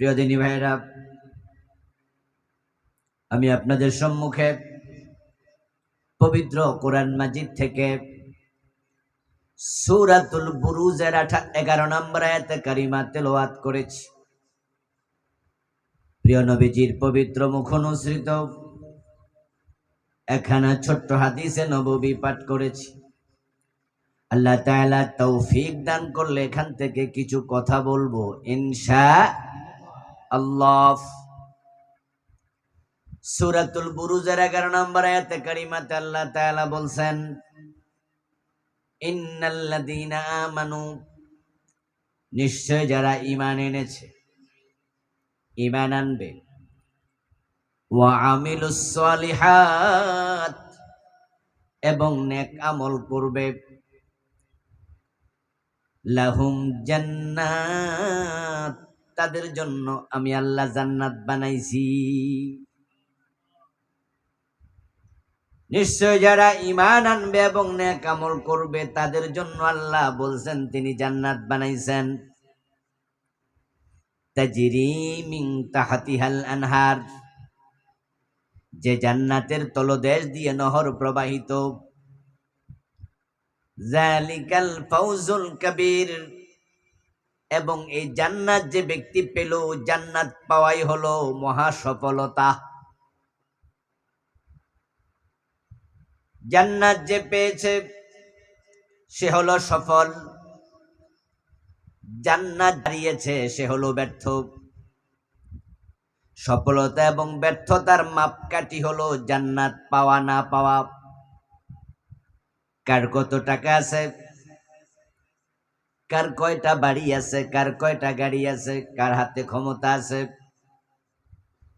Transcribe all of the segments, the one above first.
প্রিয় দিনী ভাইরা আমি আপনাদের সম্মুখে পবিত্র কোরআন মাজিদ থেকে সুরাতুল বুরুজের আঠা এগারো নম্বর আয়াতে কারিমা তেলাওয়াত করেছি। প্রিয় নবীজির পবিত্র মুখ অনুসৃত একখানা ছোট্ট হাদিসে নববী পাঠ করেছি। আল্লাহ তাআলা তৌফিক দান করলে এখান থেকে কিছু কথা বলব। ইনশা আল্লাহ। সূরাতুল বুরুজের 11 নম্বর আয়াতে কারিমাতে আল্লাহ তাআলা বলছেন, ইন্নাল্লাযীনা আমানু। নিশ্চয় যারা ঈমান এনেছে, ঈমান আনবে। ওয়া আমিলুস সালিহাত, এবং নেক আমল করবে। লাহুম জান্নাত তাদের জন্য আমি আল্লাহ জান্নাত বানাইছি। নিশ্চয় যারা ইমান আনবে এবং নেক আমল করবে, তাদের জন্য আল্লাহ বলছেন, তিনি জান্নাত বানাইছেন। তাহাতিহাল আনহার, যে জান্নাতের তলদেশ দিয়ে নহর প্রবাহিত। জালিকাল ফাউজুল কবির এবং এই জান্নাত যে ব্যক্তি পেল জান্নাত পাওয়াই হলো মহা সফলতা জান্নাত যে পেয়েছে, সে হলো সফল। জান্নাত দাঁড়িয়েছে সে হলো ব্যর্থ। সফলতা এবং ব্যর্থতার মাপকাঠি হলো জান্নাত পাওয়া, না পাওয়া। কার কত টাকা আছে? কার কয়টা বাড়ি আছে, কার কয়টা গাড়ি আছে, কার হাতে ক্ষমতা আছে,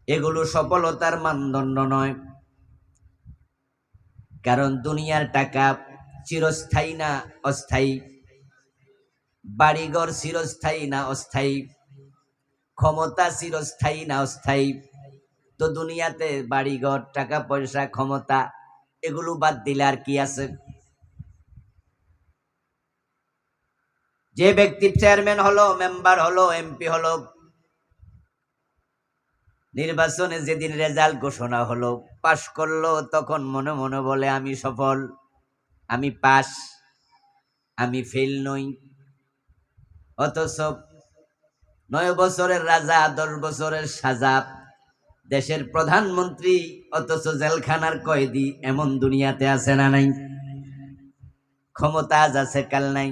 এগুলো সফলতার মানদণ্ড নয়। কারণ দুনিয়ার টাকা চিরস্থায়ী না অস্থায়ী, বাড়িঘর চিরস্থায়ী না অস্থায়ী, ক্ষমতা চিরস্থায়ী না অস্থায়ী। তো দুনিয়াতে বাড়িঘর, টাকা পয়সা, ক্ষমতা, এগুলো বাদ দিলে আর কি আছে? যে ব্যক্তি চেয়ারম্যান হলো মেম্বার হলো এমপি হলো, নির্বাচনে যেদিন রেজাল্ট ঘোষণা হলো পাশ করল, তখন মনে মনে বলে, আমি সফল, আমি পাস আমি ফেল নই। অথচ নয় বছরের রাজা, দশ বছরের সাজা, দেশের প্রধানমন্ত্রী, অথচ জেলখানার কয়েদি, এমন দুনিয়াতে আছে না নাই? ক্ষমতা আজ আছে, কাল নাই।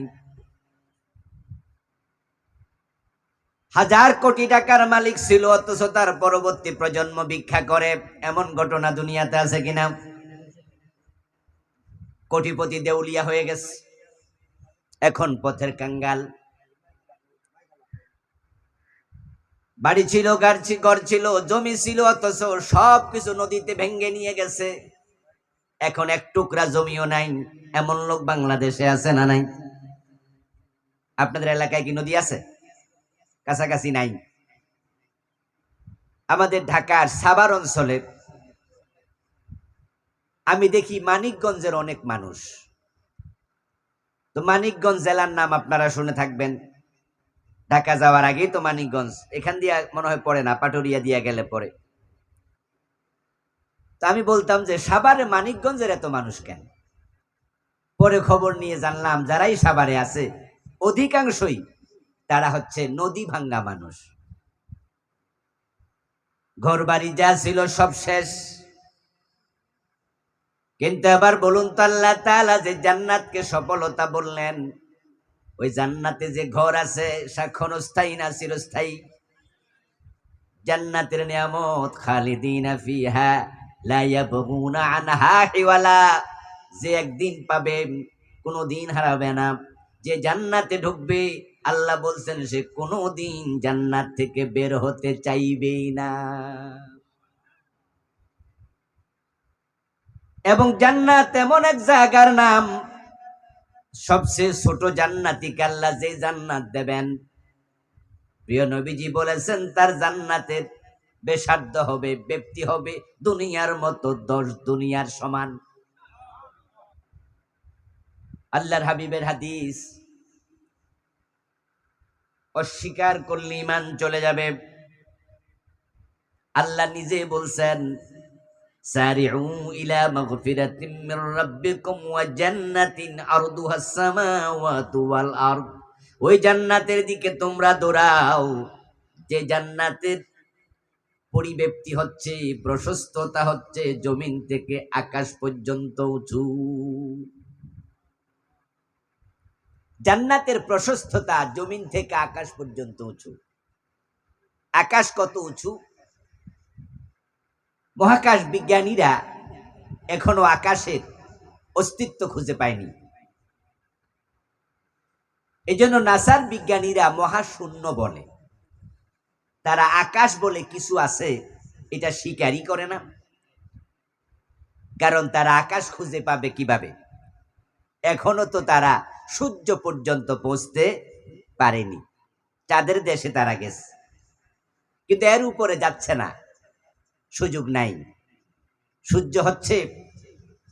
হাজার কোটি টাকার মালিক ছিল, অথচ তার পরবর্তী প্রজন্ম ভিক্ষা করে। এমন ঘটনা দুনিয়াতে আছে কিনা? কোটিপতি দেউলিয়া হয়ে গেছে। এখন পথের কাঙ্গাল। বাড়ি ছিল, ঘর ছিল, জমি ছিল, অথচ সব কিছু নদীতে ভেঙ্গে নিয়ে গেছে। এখন এক টুকরা জমিও নাই। এমন লোক বাংলাদেশে আছে না নাই? আপনাদের এলাকায় কি নদী আছে? কাছাকাছি নাই। আমাদের ঢাকার সাবার অঞ্চলে আমি দেখি মানিকগঞ্জের অনেক মানুষ। তো মানিকগঞ্জ জেলার নাম আপনারা শুনে থাকবেন। ঢাকা যাওয়ার আগেই তো মানিকগঞ্জ, এখান দিয়ে মনে হয় পড়ে না, পাটুরিয়া দিয়া গেলে পরে তো আমি বলতাম যে সাবারে মানিকগঞ্জের এত মানুষ কেন? পরে খবর নিয়ে জানলাম, যারাই সাবারে আছে, অধিকাংশই তারা হচ্ছে নদী ভাঙ্গা মানুষ। ঘর বাড়ি যা ছিল সব শেষ। কিন্তু আবার বলুন তো আল্লাহ তাআলা যে জান্নাতকে সফলতা বললেন, ওই জান্নাতে যে ঘর আছে সাক্ষণ স্থায়ী না চিরস্থায়ী? জান্নাতের নিয়ামত খালিদিনা ফিহা যে একদিন পাবে কোনো দিন হারাবে না। যে জান্নাতে ঢুকবে আল্লাহ বলছেন, সে কোনো দিন জান্নাত থেকে বের হতে চাইবেই না। এবং জান্নাত এমন এক জায়গার নাম, সবচেয়ে ছোট জান্নাতিকে আল্লাহ যে জান্নাত দেবেন। প্রিয় নবীজি বলেছেন, তার জান্নাতের বেসাধ্য হবে, ব্যক্তি হবে দুনিয়ার মতো, দশ দুনিয়ার সমান। আল্লাহর হাবিবের হাদিস অস্বীকার করলে ইমান চলে যাবে। আল্লাহ নিজে বলছেন আরদ। ওই জান্নাতের দিকে তোমরা দৌড়াও। যে জান্নাতের হচ্ছে, প্রশস্ততা হচ্ছে, জমিন থেকে আকাশ পর্যন্ত উঁচু। জান্নাতের প্রশস্ততা জমিন থেকে আকাশ পর্যন্ত উঁচু। আকাশ কত উঁচু? মহাকাশ বিজ্ঞানীরা এখনও আকাশের অস্তিত্ব খুঁজে পায়নি। এজন্য নাসার বিজ্ঞানীরা মহাশূন্য বলে। তারা আকাশ বলে কিছু আছে, এটা স্বীকারই করে না। কারণ তারা আকাশ খুঁজে পাবে কীভাবে? এখনও তো তারা সূর্য পর্যন্ত পৌঁছতে পারেনি। চাঁদের দেশে তারা গেছে। কিন্তু এর উপরে যাচ্ছে না। সুযোগ নাই। সূর্য হচ্ছে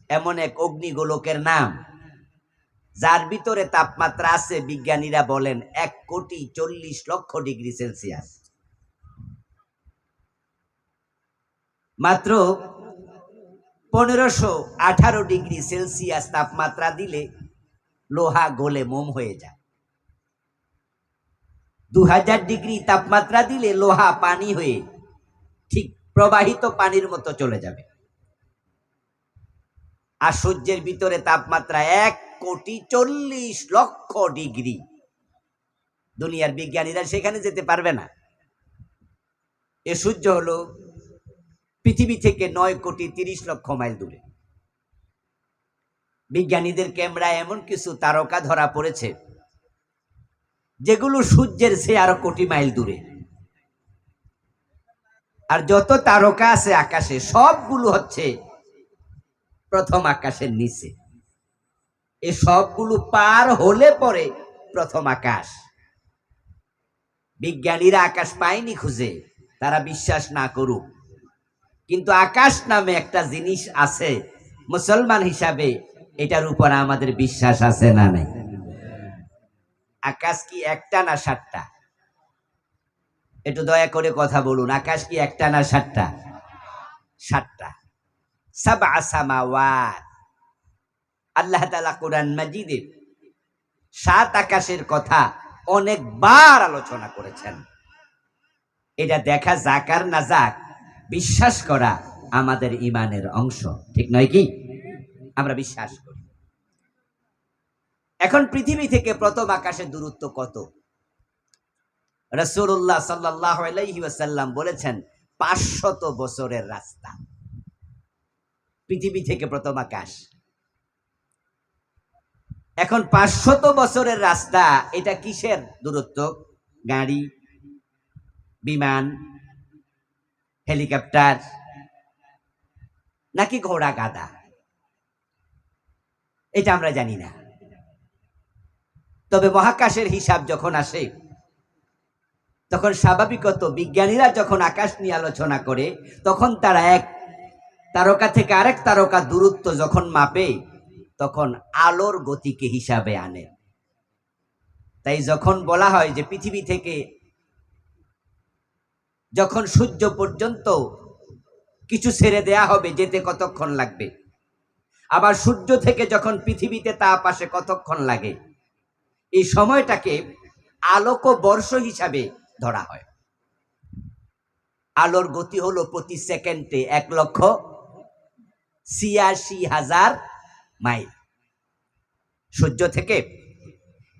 এমন এক অগ্নিগোলকের নাম, যার ভিতরে তাপমাত্রা আছে, বিজ্ঞানীরা বলেন, এক কোটি চল্লিশ লক্ষ ডিগ্রি সেলসিয়াস। মাত্র পনেরোশো আঠারো ডিগ্রি সেলসিয়াস তাপমাত্রা দিলে লোহা গলে মোম হয়ে যায়। দু হাজার ডিগ্রি তাপমাত্রা দিলে লোহা পানি হয়ে ঠিক প্রবাহিত পানির মতো চলে যাবে। আর সূর্যের ভিতরে তাপমাত্রা এক কোটি চল্লিশ লক্ষ ডিগ্রি। দুনিয়ার বিজ্ঞানীরা সেখানে যেতে পারবে না। এ সূর্য হলো পৃথিবী থেকে নয় কোটি তিরিশ লক্ষ মাইল দূরে। বিজ্ঞানীদের ক্যামেরায় এমন কিছু তারকা ধরা পড়েছে, যেগুলো সূর্যের সে আরও কোটি মাইল দূরে। আর যত তারকা আছে আকাশে, সবগুলো হচ্ছে প্রথম আকাশের নিচে। এ সবগুলো পার হলে পরে প্রথম আকাশ। বিজ্ঞানীরা আকাশ পায়নি খুঁজে, তারা বিশ্বাস না করুক। কিন্তু আকাশ নামে একটা জিনিস আছে, মুসলমান হিসাবে এটার উপর আমাদের বিশ্বাস আছে না নাই? আকাশ কি একটা না সাতটা? একটু দয়া করে কথা বলুন, আকাশ কি একটা না সাতটা? সাতটা। সাবা সামাওয়াত। আল্লাহ তালা কোরআন মাজিদে সাত আকাশের কথা অনেকবার আলোচনা করেছেন। এটা দেখা যাক আর না যাক, বিশ্বাস করা আমাদের ইমানের অংশ, ঠিক নয় কি? আমরা বিশ্বাস করি। এখন পৃথিবী থেকে প্রথম আকাশের দূরত্ব কত? রসুল্লাহ সাল্লাহ আলাইসাল্লাম বলেছেন, পাঁচশত বছরের রাস্তা। পৃথিবী থেকে প্রথম আকাশ। এখন পাঁচশত বছরের রাস্তা, এটা কিসের দূরত্ব? গাড়ি, বিমান, হেলিকপ্টার, নাকি ঘোড়া গাদা এটা আমরা জানি না। তবে মহাকাশের হিসাব যখন আসে, তখন স্বাভাবিকত বিজ্ঞানীরা যখন আকাশ নিয়ে আলোচনা করে, তখন তারা এক তারকা থেকে আরেক তারকা দূরত্ব যখন মাপে, তখন আলোর গতিকে হিসাবে আনে। তাই যখন বলা হয় যে পৃথিবী থেকে যখন সূর্য পর্যন্ত কিছু ছেড়ে দেয়া হবে, যেতে কতক্ষণ লাগবে? আবার সূর্য থেকে যখন পৃথিবীতে তাপ আসে কতক্ষণ লাগে? এই সময়টাকে আলোক বর্ষ হিসাবে ধরা হয়। আলোর গতি হলো প্রতি সেকেন্ডে এক লক্ষ ছিয়াশি হাজার মাইল। সূর্য থেকে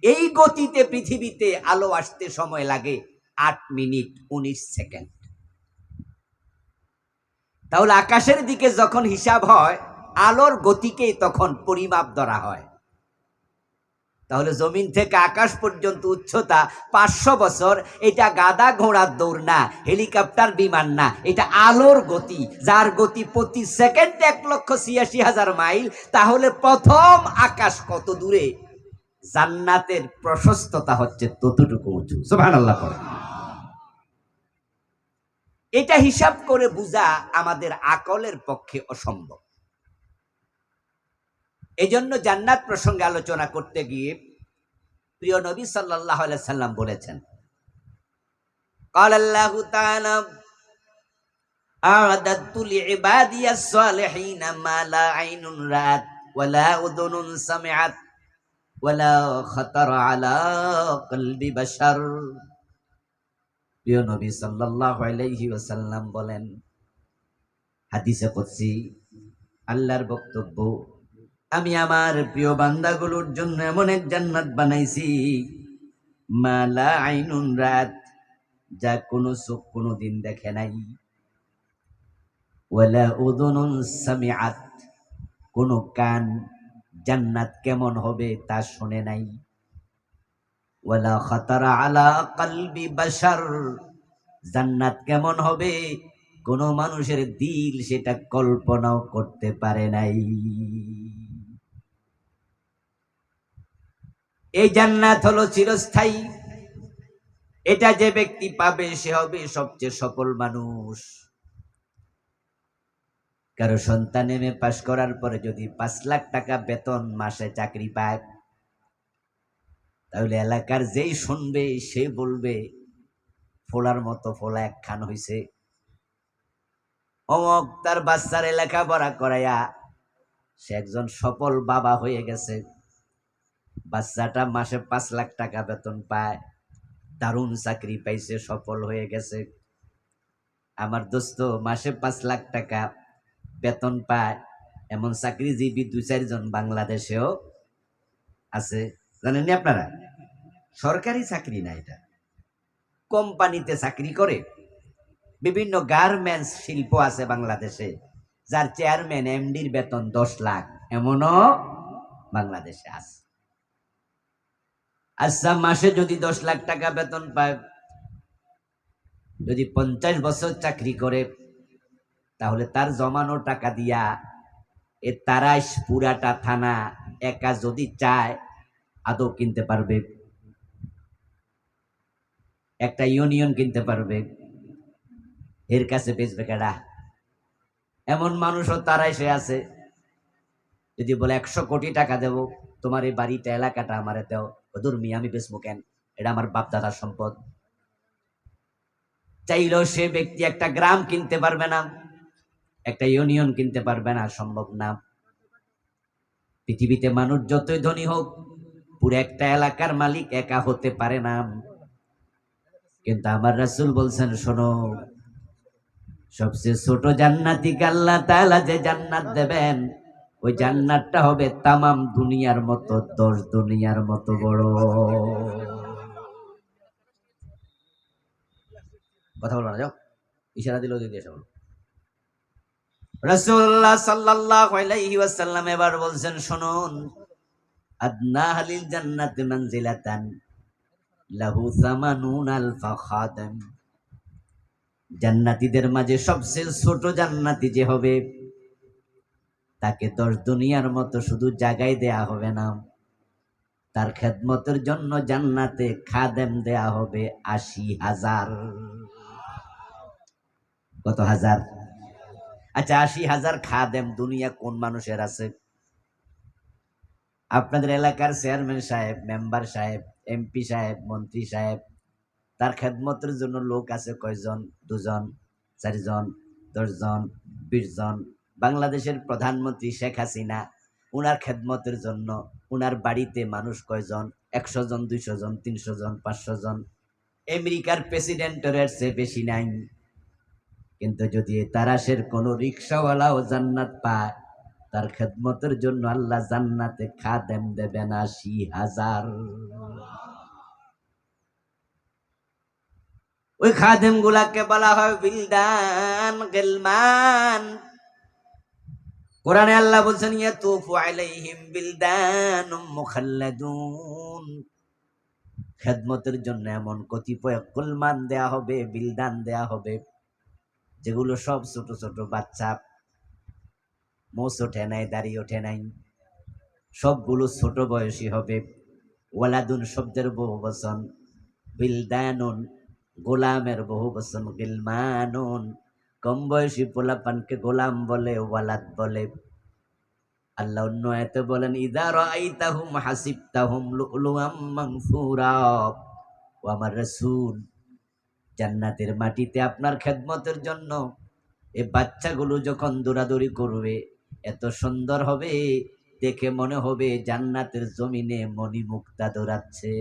এই গতিতে পৃথিবীতে আলো আসতে সময় লাগে আট মিনিট উনিশ সেকেন্ড। তাহলে আকাশের দিকে যখন হিসাব হয় আলোর গতিকেই তখন পরিমাপ ধরা হয়। তাহলে জমিন থেকে আকাশ পর্যন্ত উচ্চতা পাঁচশো বছর, এটা গাদা ঘোড়ার দৌড় না, হেলিকপ্টার বিমান না, এটা আলোর গতি, যার গতি প্রতি সেকেন্ডে এক লক্ষ ছিয়াশি হাজার মাইল, তাহলে প্রথম আকাশ কত দূরে? জান্নাতের প্রশস্ততা হচ্ছে ততটুকু উঁচু। সুবহান আল্লাহ এটা হিসাব করে বোঝা আমাদের আকলের পক্ষে অসম্ভব। এজন্য জান্নাত প্রসঙ্গে আলোচনা করতে গিয়ে প্রিয় নবী সাল্লাল্লাহু আলাইহি সাল্লাম বলেছেন قال الله تعالى أعددت لعبادي الصالحين ما لا عين رأت ولا أذن سمعت ولا خطر على قلب بشر প্রিয় নবী সাল্লাল্লাহু আলাইহি ওয়াসাল্লাম বলেন হাদিসে কুদসি আল্লাহর বক্তব্য আমি আমার প্রিয় বান্দাগুলোর জন্য এমন এক জান্নাত বানাইছি। মালা আইনুন রাত, যা কোনো চোখ কোনো দিন দেখে নাই। ওয়ালা উদুনুন সামিআত, কোনো কান জান্নাত কেমন হবে তা শুনে নাই। ওয়ালা খাতারা আলা কলবি বাশার, জান্নাত কেমন হবে কোন মানুষের দিল সেটা কল্পনাও করতে পারে নাই। এই জান্নাত হলো চিরস্থায়ী। এটা যে ব্যক্তি পাবে, সে হবে সবচেয়ে সফল মানুষ। কারও সন্তান এমএ পাশ করার পরে যদি পাঁচ লাখ টাকা বেতন মাসে চাকরি পায়, তাহলে এলাকার যেই শুনবে, সে বলবে, ফোলার মতো ফোলা একখান হইছে। অমক তার বাচ্চার এলাকা লেখাপড়া করাইয়া সে একজন সফল বাবা হয়ে গেছে। বাচ্চাটা মাসে পাঁচ লাখ টাকা বেতন পায়, দারুণ চাকরি পাইছে, সফল হয়ে গেছে। আমার দোস্ত মাসে পাঁচ লাখ টাকা বেতন পায়, এমন চাকরিজীবী দু চারজন বাংলাদেশেও আছে। জানেননি আপনারা? সরকারি চাকরি না এটা। কোম্পানিতে চাকরি করে। বিভিন্ন গার্মেন্টস শিল্প আছে বাংলাদেশে, যার চেয়ারম্যান এমডির বেতন দশ লাখ। এমনও বাংলাদেশে আছে। আচ্ছা মাসে যদি দশ লাখ টাকা বেতন পায়, যদি পঞ্চাশ বছর চাকরি করে, তাহলে তার জমানো টাকা দিয়া এ তারাইশ পুরাটা থানা একা যদি চায়, আদৌ কিনতে পারবে? একটা ইউনিয়ন কিনতে পারবে? এর কাছে বেচবে কেডা? এমন মানুষও তারাই সে আছে। যদি বলে একশো কোটি টাকা দেব, তোমার এই বাড়িটা, এলাকাটা আমারে দেও। ওদুর মি আমি বেচবো কেন? এটা আমার বাপ দাদার সম্পদ। চাইলেও সে ব্যক্তি একটা গ্রাম কিনতে পারবে না, একটা ইউনিয়ন কিনতে পারবে না সম্ভব না। পৃথিবীতে মানুষ যতই ধনী হোক, পুরো একটা এলাকার মালিক একা হতে পারে না। কিন্তু আমার রাসূল বলছেন, শোনো, সবচেয়ে ছোট জান্নাতি আল্লাহ তাআলা যে জান্নাত দেবেন ওই জান্নাতটা হবে তামাম দুনিয়ার মতো, দশ দুনিয়ার মতো বড়। কথা বলো না, যাও। ইশারা দিলেও দিদি এসে। বলো রাসূলুল্লাহ আলাইহি ওয়াসাল্লাম এবার বলছেন, শুনুন, আদনা হালিল জান্নাতি মানজিলাতান, লাহু সামানুন আলফা খাদাম জান্নাতীদের মাঝে সবচেয়ে ছোট জান্নাতি যে হবে? তাকে দশ দুনিয়ার মতো শুধু জায়গায় দেয়া হবে না। তার খেদমতের জন্য জান্নাতে খাদেম দেয়া হবে আশি হাজার। কত হাজার? আচ্ছা আশি হাজার খাদেম দুনিয়া কোন মানুষের আছে? আপনাদের এলাকার চেয়ারম্যান সাহেব, মেম্বার সাহেব, এমপি সাহেব, মন্ত্রী সাহেব, তার খেদমতের জন্য লোক আছে কয়জন? দুজন, চারজন, দশজন বিশ জন বাংলাদেশের প্রধানমন্ত্রী শেখ হাসিনা, উনার খেদমতের জন্য উনার বাড়িতে মানুষ কয়জন? একশো জন, দুইশো জন, তিনশো জন, পাঁচশো জন? আমেরিকার প্রেসিডেন্টের চেয়ে বেশি নাই। কিন্তু যদি এ তারাশের কোনো রিক্সাওয়ালাও জান্নাত পায়, তার খেদমতের জন্য আল্লাহ জান্নাতে খাদেম দেবেন আশি হাজার। ওই খাদেম গুলাকে বলা হয় বিলদান গেলমান। কোরআনে আল্লাহ বলছেন মুখাল্লাদুন। খেদমতের জন্য এমন কতিপয় কুলমান দেয়া হবে, বিলদান দেয়া হবে, যেগুলো সব ছোট ছোট বাচ্চা, মোষ ওঠে নাই দাঁড়িয়ে ওঠে নাই, সবগুলো ছোট বয়সী হবে। ওয়ালাদুন শব্দের বহু বচন, বিলদানুন গোলামের বহু বচন, গিলমানুন। কম বয়সী পোলাপানকে গোলাম বলে, ওয়ালাদ বলে। আল্লাহ অন্য এতে বলেন ইদার আইতাহুম হাসিবতাহুম লুলুআম মানসুরা। ও আমার রাসূল, জান্নাতের মাটিতে আপনার খেদমতের জন্য এ বাচ্চাগুলো যখন দৌড়াদৌড়ি করবে, এত সুন্দর হবে, দেখে মনে হবে জান্নাতের জমিনে মণিমুক্তা দৌড়াচ্ছে।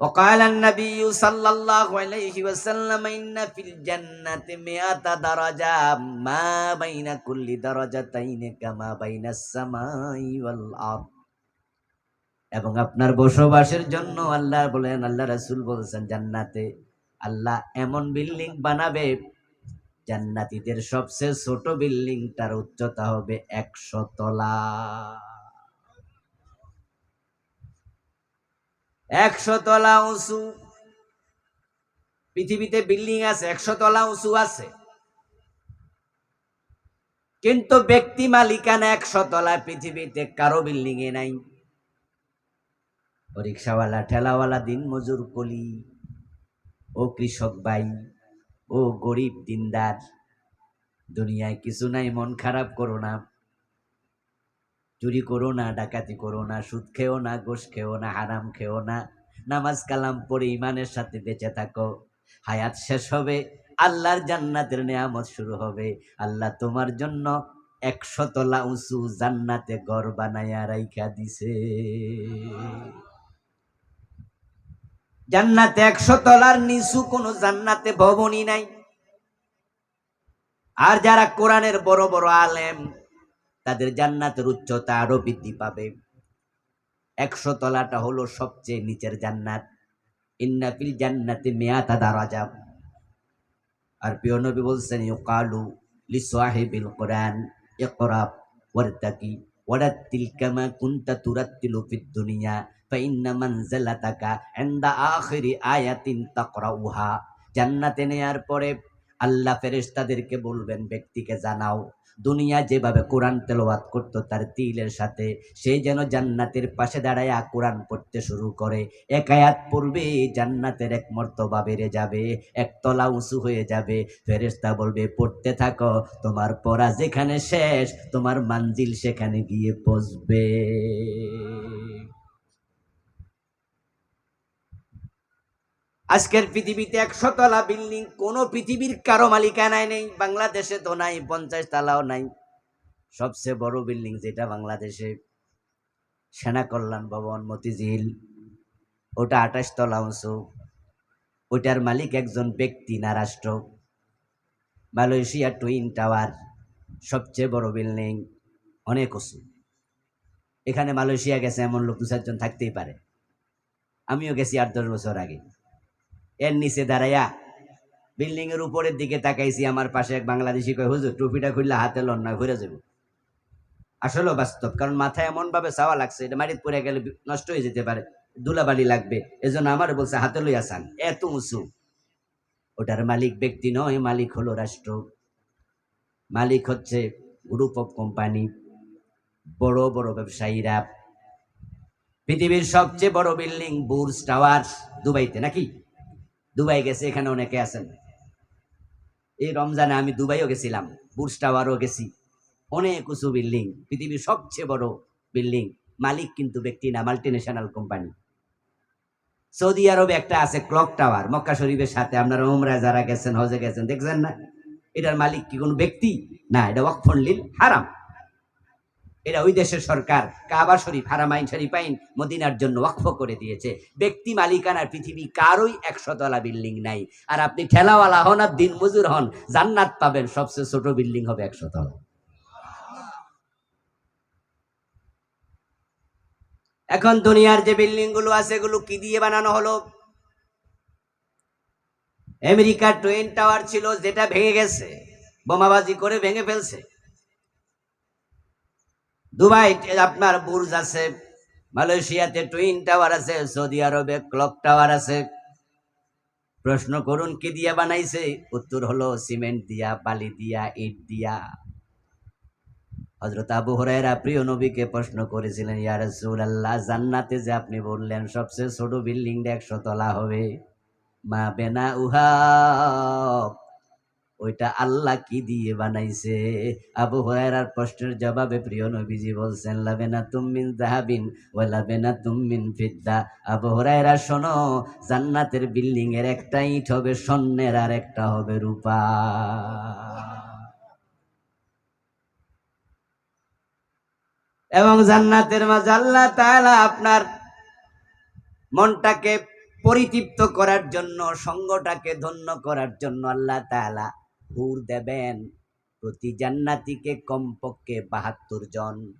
وقال النبي صلى الله عليه وسلم إن في الجنة مئة درجة ما بين كل درجتين كما بين السماء والأرض এবং আপনার বসবাসের জন্য আল্লাহ বলেন আল্লাহ রাসূল বলছেন জান্নাতে আল্লাহ এমন বিল্ডিং বানাবে জান্নাতীদের সবচেয়ে ছোট বিল্ডিংটার উচ্চতা হবে একশো তলা একশো তলা উঁচু। পৃথিবীতে বিল্ডিং আছে, একশো তলা উঁচু আছে। কিন্তু ব্যক্তি মালিকানা একশো তলা পৃথিবীতে কারও বিল্ডিং এ নাই। রিক্সাওয়ালা ঠেলাওয়ালা দিন মজুর কলি, ও কৃষক ভাই, ও গরিব দিনদার। দুনিয়ায় কিছু নাই, মন খারাপ করো না। চুরি করো না, ডাকাতি করো না, সুদ খেও না গোস খেও না, হারাম খেও না। নামাজ কালাম পড়ে ইমানের সাথে বেঁচে থাকো। হায়াত শেষ হবে, আল্লাহর জান্নাতের নেয়ামত শুরু হবে। আল্লাহ তোমার জন্য একশো তলা উঁচু জান্নাতে ঘর বানাইয়া রাইখা দিছে। জান্নাতে একশো তলার নিচু কোনো জান্নাতে ভবনই নাই। আর যারা কোরআনের বড় বড় আলেম তাদের জান্নাতের উচ্চতা আরও বৃদ্ধি পাবে। একশো তলাটা হলো সবচেয়ে নিচের জান্নাত। ইন্নাফিল জান্নাতে মেয়াতা দারাজা। আর প্রিয় নবী বলছেন, ইউকালু লিসাহিবিল কোরআন, ইকরা ওয়ারতাকি, ওয়ারাত্তিল কামা কুনতা তুরাত্তিলু ফিদ দুনিয়া ফাইন্না মানজালাতাকা ইনদা আখিরি আয়াতিন তাকরাউহা। জান্নাতে নেয়ার পরে আল্লাহ ফেরেশতাদেরকে বলবেন, ব্যক্তিকে জানাও, দুনিয়া যেভাবে কোরআন তেলাওয়াত করতো তার তিলের সাথে, সে যেন জান্নাতের পাশে দাঁড়ায় কোরআন পড়তে শুরু করে। এক আয়াত পড়বে, জান্নাতের এক মর্তবা বেড়ে যাবে এক তলা উঁচু হয়ে যাবে। ফেরেশতা বলবে, পড়তে থাকো, তোমার পড়া যেখানে শেষ, তোমার মানজিল সেখানে গিয়ে পৌঁছবে আজকের পৃথিবীতে একশো তলা বিল্ডিং, কোন পৃথিবীর কারও মালিকানায় নেই, বাংলাদেশে তো নাই পঞ্চাশ তলাও নাই। সবচেয়ে বড় বিল্ডিং যেটা বাংলাদেশে সেনা কল্যাণ ভবন, মতিঝিল, ওটা আঠাশ তলা উঁচু। ওটার মালিক একজন ব্যক্তি না রাষ্ট্র। মালয়েশিয়া টুইন টাওয়ার, সবচেয়ে বড় বিল্ডিং, অনেক উঁচু। এখানে মালয়েশিয়া গেছে এমন লোক দু চারজন থাকতেই পারে। আমিও গেছি আট দশ বছর আগে। এর নিচে দাঁড়াইয়া বিল্ডিং এর উপরের দিকে তাকাইছি, আমার পাশে এক বাংলাদেশি কয়, হুজুর, টুপিটা খুললে হাতে লন না ঘুরে যাবে। আসলে বাস্তব, কারণ মাথায় এমন ভাবে চাওয়া লাগছে, এটা মাটিতে পড়ে গেলে নষ্ট হয়ে যেতে পারে, ধুলাবালি লাগবে, এজন্য আমার বলছে, হাতে লইয়া চান, এত উঁচু। ওটার মালিক ব্যক্তি নয়, মালিক হলো রাষ্ট্র। মালিক হচ্ছে গ্রুপ অফ কোম্পানি, বড় বড় ব্যবসায়ীরা। পৃথিবীর সবচেয়ে বড় বিল্ডিং, বুর্জ টাওয়ার, দুবাইতে নাকি? দুবাই গেছে, এখানে অনেকে আছেন। এই রমজানে আমি দুবাইও গেছিলাম, বুর্জ টাওয়ারও গেছি। অনেক উঁচু বিল্ডিং, পৃথিবীর সবচেয়ে বড় বিল্ডিং, মালিক কিন্তু ব্যক্তি না মাল্টি ন্যাশনাল কোম্পানি সৌদি আরবে একটা আছে, ক্লক টাওয়ার, মক্কা শরীফের সাথে আপনারা উমরা যারা গেছেন, হজে গেছেন, দেখছেন না? এটার মালিক কি কোনো ব্যক্তি? না, এটা ওয়াকফন্ডিল হারাম। এটা ওই দেশের সরকার। কাবা শরীফ, হারামাইন শরীফাইন মদিনার জন্য ওয়াকফ করে দিয়েছে। ব্যক্তি মালিকানার পৃথিবী কারোই একশো তলা বিল্ডিং নাই। আর আপনি ঠেলাওয়ালা হন আর দিন মজুর হন, জান্নাত পাবেন। সবচেয়ে ছোট বিল্ডিং হবে একশো তলা। এখন দুনিয়ার যে বিল্ডিংগুলো আছে, এগুলো কি দিয়ে বানানো হলো? আমেরিকার টুইন টাওয়ার ছিল, যেটা ভেঙে গেছে। বোমাবাজি করে ভেঙে ফেলছে। দুবাই আপনার বুর্জ আছে, মালয়েশিয়াতে টুইন টাওয়ার আছে, সৌদি আরবে ক্লক টাওয়ার আছে। প্রশ্ন করুন, কি দিয়া বানাইছে? উত্তর হলো, সিমেন্ট দিয়া, বালি দিয়া, ইট দিয়া। হজরত আবু হরাইরা প্রিয় নবীকে প্রশ্ন করেছিলেন, ইয়া রাসূলুল্লাহ, জান্নাতে যে আপনি বললেন, সবচেয়ে ছোট বিল্ডিংটা একশো তলা হবে। মা বেনা উহা ওইটা আল্লাহ কি দিয়ে বানাইছে? আবু হুরায়রার প্রশ্নের জবাবে প্রিয় নবীজি বলছেন, লাবেনা তুমিন জাহাবিন ও লাবেনা তুমিন ফিদ্দা। আবু হুরায়রা, শোনো, জান্নাতের বিল্ডিং এর একটা ইট হবে স্বর্ণের আর একটা হবে রূপা। এবং জান্নাতের মাঝে আল্লাহ তাআলা আপনার মনটাকে পরিতৃপ্ত করার জন্য, সঙ্গটাকে ধন্য করার জন্য আল্লাহ তাআলা হুর দেবেন। প্রতি জান্নাতিকে কমপক্ষে বাহাত্তর জন।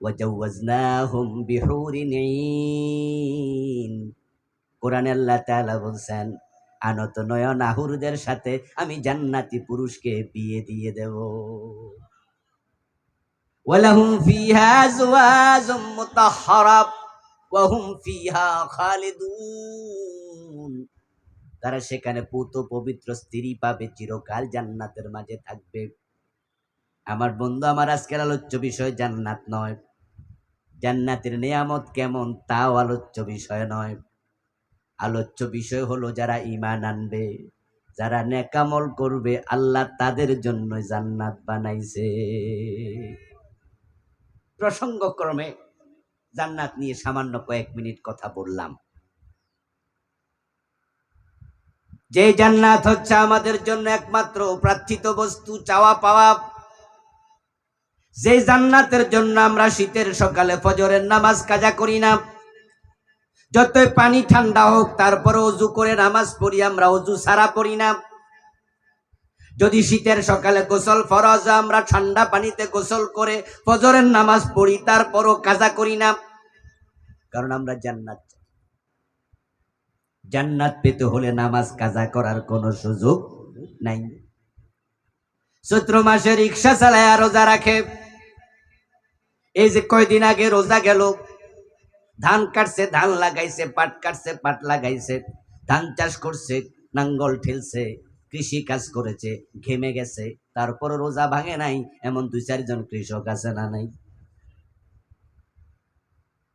ওয়াজাওয়াজনাহুম বিহুরিন কোরআনে আল্লাহ তাআলা বলছেন, আনত নয়ন আহুরদের সাথে আমি জান্নাতি পুরুষকে বিয়ে দিয়ে দেব। ওয়ালাহুম ফিহা আজওয়াজুম মুতাহহারা ওয়া হুম ফিহা খালিদুন। তারা সেখানে পুত, পবিত্র, স্ত্রী পাবে, চিরকাল জান্নাতের মাঝে থাকবে। আমার বন্ধু, আমার আজকের আলোচ্য বিষয় জান্নাত নয়। জান্নাতের নিয়ামত কেমন তাও আলোচ্য বিষয় নয়। আলোচ্য বিষয় হলো যারা ইমান আনবে, যারা নেকামল করবে, আল্লাহ তাদের জন্য জান্নাত বানাইছে। প্রসঙ্গক্রমে জান্নাত নিয়ে সামান্য কয়েক মিনিট কথা বললাম। যে জান্নাত হচ্ছে আমাদের জন্য একমাত্র প্রার্থিত বস্তু, চাওয়া পাওয়া। যে জান্নাতের জন্য আমরা শীতের সকালে ফজরের নামাজ কাজা করি না। যতই পানি ঠান্ডা হোক, তারপরে অজু করে নামাজ পড়ি, আমরা অজু সারা পড়ি না। যদি শীতের সকালে গোসল ফরজ, আমরা ঠান্ডা পানিতে গোসল করে ফজরের নামাজ পড়ি, তারপরও কাজা করি না। কারণ আমরা জান্নাত। জান্নাত পেতে হলে নামাজ কাজা করার কোনো সুযোগ নাই। চৈত্র মাসে রিক্সা চালায় রোজা রাখে। এই যে কয়দিন আগে রোজা গেল, ধান কাটছে, ধান লাগাইছে, পাট কাটছে, পাট লাগাইছে, ধান চাষ করছে, নাঙ্গল ঠেলছে, কৃষি কাজ করেছে, ঘেমে গেছে তারপর রোজা ভাঙে নাই, এমন দুই চারজন কৃষক আছে না নাই?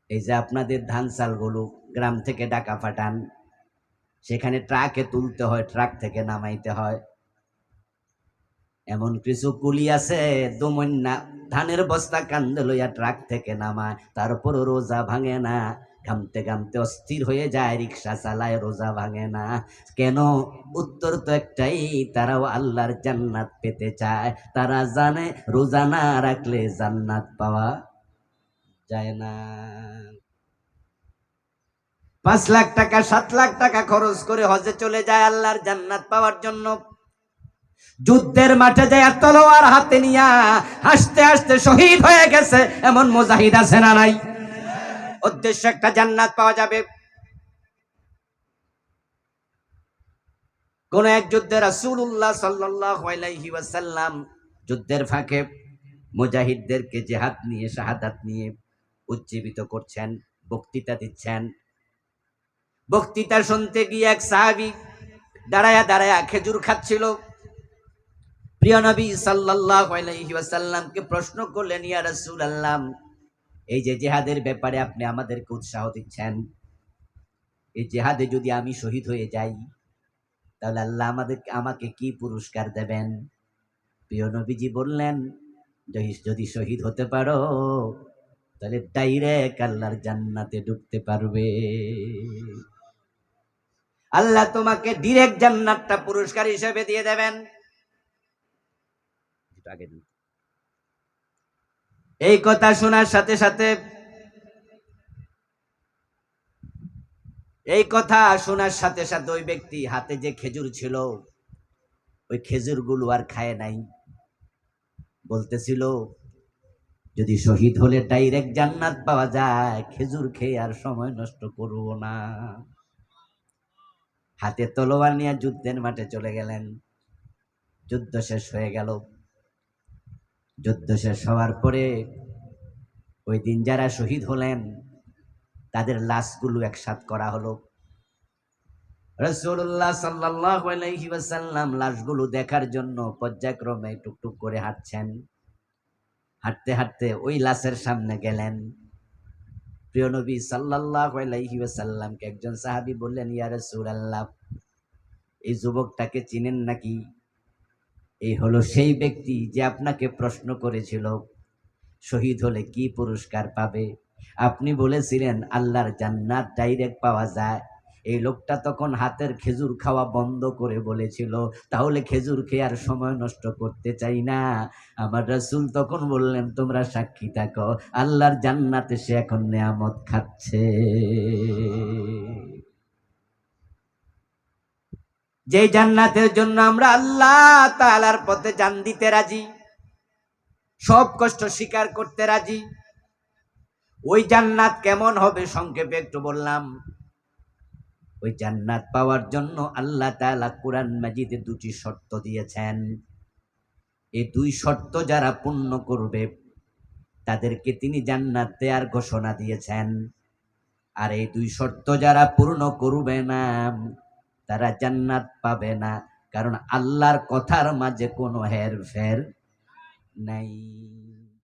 এই যে আপনাদের ধান চালগুলো গ্রাম থেকে ডাকা পাঠান সেখানে ট্রাকে তুলতে হয়, ট্রাক থেকে নামাইতে হয়। এমন কিছু কুলি আছে দুমন্যা ধানের বস্তা কান্দে লইয়া ট্রাক থেকে নামায়, তারপরও রোজা ভাঙে না। ঘামতে ঘামতে অস্থির হয়ে যায়, রিক্সা চালায়, রোজা ভাঙে না। কেন? উত্তর তো একটাই, তারাও আল্লাহর জান্নাত পেতে চায়। তারা জানে, রোজা না রাখলে জান্নাত পাওয়া যায় না। পাঁচ লাখ টাকা, সাত লাখ টাকা খরচ করে হজে চলে যায় আল্লাহর জান্নাত পাওয়ার জন্য। যুদ্ধের মাঠে যায় তলোয়ার হাতে নিয়া হাসতে হাসতে শহীদ হয়ে গেছে। এমন মুজাহিদ আছে না নাই? উদ্দেশ্য একটা জান্নাত পাওয়া যাবে। কোন এক যুদ্ধে রাসূলুল্লাহ সাল্লাল্লাহু আলাইহি ওয়াসাল্লাম যুদ্ধের ফাঁকে মুজাহিদদেরকে জেহাদ নিয়ে, শাহাদাত নিয়ে উজ্জীবিত করছেন, বক্তৃতা দিচ্ছেন। বক্তৃতা শুনতে গিয়ে এক সাহাবী দাঁড়ায়া দাঁড়ায়া খেজুর খাচ্ছিল। প্রিয় নবী ওয়াসাল্লামকে প্রশ্ন করলেন, ইয়া রাসূলুল্লাহ, এই যে জেহাদের ব্যাপারে আপনি আমাদেরকে উৎসাহ দিচ্ছেন, এই জেহাদে যদি আমি শহীদ হয়ে যাই, তাহলে আল্লাহ আমাদের আমাকে কি পুরস্কার দেবেন? প্রিয় নবীজি বললেন যদি শহীদ হতে পারো, তাহলে ডাইরেক্ট আল্লাহর জান্নাতে ঢুকতে পারবে। আল্লাহ তোমাকে ডিরেক্ট জান্নাতটা পুরস্কার হিসেবে দিয়ে দেবেন। এই কথা শোনার সাথে সাথে এই কথা শোনার সাথে সাথে ওই ব্যক্তি হাতে যে খেজুর ছিল, ওই খেজুরগুলো আর খায় নাই। বলতেছিল, যদি শহীদ হলে ডাইরেক্ট জান্নাত পাওয়া যায়, খেজুর খেয়ে আর সময় নষ্ট করব না। হাতে তলোয়ার নিয়ে যুদ্ধের মাঠে চলে গেলেন। যুদ্ধ শেষ হয়ে গেল। যুদ্ধ শেষ হওয়ার পরে ওই দিন যারা শহীদ হলেন, তাদের লাশগুলো একসাথ করা হলো। রসুল্লাহ সাল্লাল্লাহু আলাইহি লাশগুলো দেখার জন্য পর্যায়ক্রমে টুকটুক করে হাঁটছেন। হাঁটতে হাঁটতে ওই লাশের সামনে গেলেন। প্রিয় নবী সাল্লাহ আলাইহি একজন সাহাবি বললেন ইয়ার সুর আল্লাহ এই যুবকটাকে চিনেন নাকি? এই হলো সেই ব্যক্তি যে আপনাকে প্রশ্ন করেছিল, শহীদ হলে কি পুরস্কার পাবে? আপনি বলেছিলেন, আল্লাহর জান্নাত ডাইরেক্ট পাওয়া যায়। এই লোকটা তখন হাতের খেজুর খাওয়া বন্ধ করে বলেছিল, তাহলে খেজুর খেয়ে আর সময় নষ্ট করতে চাই না। আমার রাসূল তখন বললেন, তোমরা সাক্ষী থাকো, আল্লাহর জান্নাতে সে এখন নেয়ামত খাচ্ছে। যে জান্নাতের জন্য আমরা আল্লাহ তাআলার পথে জান দিতে রাজি, সব কষ্ট স্বীকার করতে রাজি, ওই জান্নাত কেমন হবে সংক্ষেপে একটু বললাম। ওই জান্নাত পাওয়ার জন্য আল্লাহ তাআলা কোরআন মাজিদে দুটি শর্ত দিয়েছেন। এই দুই শর্ত যারা পূর্ণ করবে, তাদেরকে তিনি জান্নাত দেওয়ার ঘোষণা দিয়েছেন। আর এই দুই শর্ত যারা পূর্ণ করবে না, তারা জান্নাত পাবে না, কারণ আল্লাহর কথার মাঝে কোনো হের ফের নাই।